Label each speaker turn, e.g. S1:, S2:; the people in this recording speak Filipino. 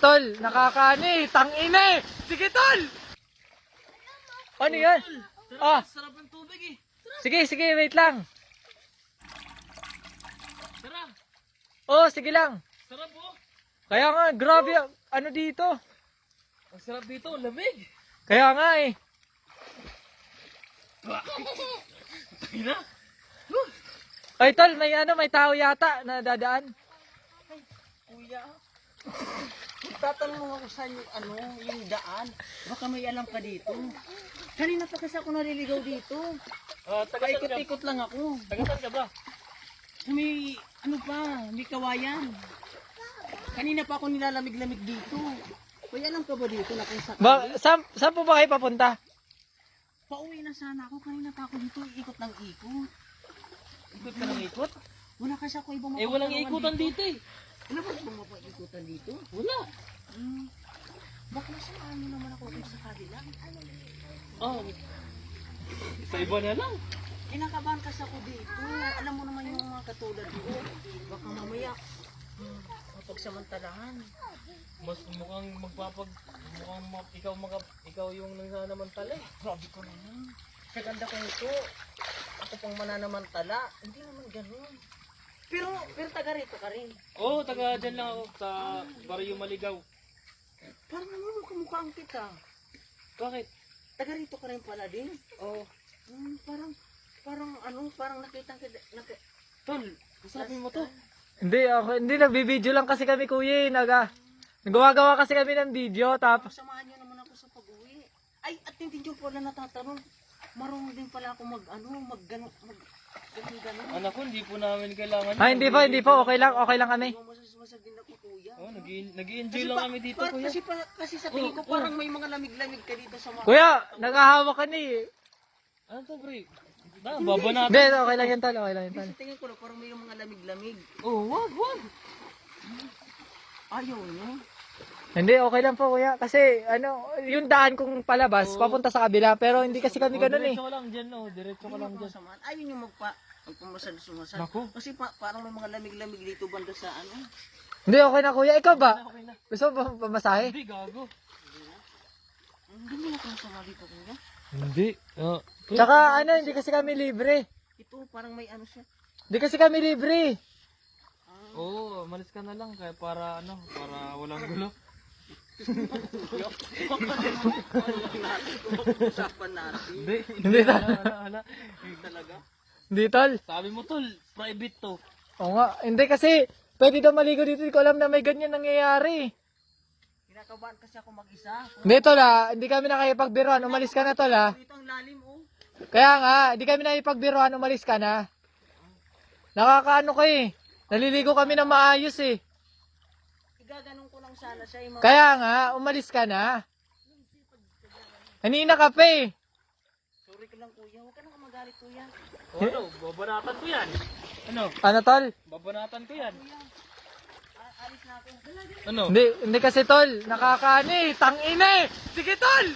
S1: Tol, nakakani, tangine. Sige, tol. Ano yan? Ah,
S2: Sarap ng tubig eh.
S1: sige, sige, wait lang.
S2: Tara,
S1: Oh, sige lang.
S2: sarap oh.
S1: Kaya nga, grabe, ano dito?
S2: Ang sarap dito, lamig.
S1: Kaya nga eh.
S2: Ina.
S1: Ay, tol, may ano, may tao yata na dadaan.
S3: Kuya, tatanong mo ako saan yung ano, yung daan. Baka may alam ka dito. Kanina pa kasi ako naliligaw dito.
S2: Ah, saan ka?
S3: Paikot-ikot lang ako.
S2: Taga saan ka ba?
S3: Sa May, ano pa, may kawayan. Kanina pa ako nilalamig-lamig dito. Kuya, alam ka ba dito na kung saan?
S1: Ba, saan, saan po ba kayo papunta?
S3: Pauwi na sana ako. Kanina pa ako dito, ikot ng ikot.
S2: Ikot ka ng ikot?
S3: Wala kasi ako ibang
S2: Eh, walang ikutan dito eh.
S3: Wala ba ibang mapaikutan dito?
S2: Wala.
S3: Hmm. Baka masamahan mo naman ako dito sa kabila.
S2: Oh. Sa iba na lang.
S3: Kinakabahan kasi ako dito. Alam mo naman yung mga katulad ko. Baka mamaya, hmm, mapagsamantalahan.
S2: Mas mukhang magpapag... Mukhang ma, ikaw, maka, ikaw yung nananamantala eh.
S3: Grabe ko naman. Sa ganda ko ito, ako pang mananamantala. Hindi naman ganun. Pero, pero taga rito ka rin.
S2: Oo, oh, taga dyan lang ako sa Barrio Maligaw.
S3: Parang naman kamukhaan kita.
S2: Bakit?
S3: Taga rito ka rin pala din.
S2: Oo.
S3: Hmm, parang, parang ano, parang nakita kita. Naki,
S2: Tol, kasabi mo to.
S1: Hindi, ako, hindi, nagbibideo lang kasi kami, kuya. eh, Naga, nagawa-gawa kasi kami ng video, tapos,
S3: Samahan niyo naman ako sa pag-uwi. Ay, at hindi niyo pala natatanong. Marunong din pala ako mag, ano, mag, gano, mag, ganun, ganun.
S2: Anak ko, hindi po namin kailangan.
S1: ah, hindi po, hindi po, okay lang, okay lang kami.
S3: Masasmasag din ako, kuya.
S2: Oh, nag-i-enjoy lang kami dito, kuya.
S3: Kasi, pa, kasi sa tingin ko, parang may mga lamig-lamig ka dito sa mga...
S1: Kuya, naghahawa ka ni.
S2: Ano to, pre? Na, baba natin.
S1: Hindi, okay lang yan, tol, okay lang yan, tol.
S3: Sa tingin ko, parang may mga lamig-lamig.
S2: Oh, wag, wag.
S3: Ayaw niyo.
S1: Hindi, okay lang po, kuya. Kasi, ano, yung daan kong palabas, papunta sa kabila, pero hindi kasi kami ganun eh.
S2: Diretso ka lang dyan, no. Diretso ka lang dyan.
S3: Samahan. Ayaw niyo magpa... Magpumasal-sumasal.
S2: Naku.
S3: Kasi pa, parang may mga lamig-lamig dito banda sa ano.
S1: Hindi, okay na, kuya. Ikaw ba?
S2: Okay na.
S1: Gusto mo ba pamasahe?
S2: Hindi, gago.
S3: Hindi mo ako sama dito, kuya.
S2: Hindi. Oh.
S1: Tsaka, ano, hindi kasi kami libre.
S3: Ito, parang may ano siya.
S1: Hindi kasi kami libre.
S2: Oo, oh, malis ka na lang kaya para ano, para walang gulo.
S3: Usapan natin.
S2: Hindi,
S1: Hindi,
S2: hala.
S3: Talaga.
S1: Hindi, tol.
S2: Sabi mo tol, private to.
S1: Oo nga. Hindi kasi, pwede daw maligo dito. Hindi ko alam na may ganyan nangyayari.
S3: Kinakabahan kasi ako mag-isa.
S1: Hindi, tol, ha. Hindi kami nakipagbiruan. Umalis ka na, tol, ha.
S3: Dito ang lalim, oh.
S1: Kaya nga, hindi kami nakipagbiruan. Umalis ka na. Nakakaano ko eh. Naliligo kami ng maayos eh.
S3: Igaganon ko lang sana siya. Yung mga...
S1: Kaya nga, umalis ka na. Kanina ka pa eh.
S3: Sorry ka lang, kuya. Huwag ka nang magalit, kuya.
S2: O ano, babanatan ko yan. Ano?
S1: Ano, tol?
S2: Babanatan ko yan.
S3: A- alis na ako.
S2: Ano?
S1: Hindi, hindi kasi, tol. Nakakaano eh. Tangina eh. Sige, tol.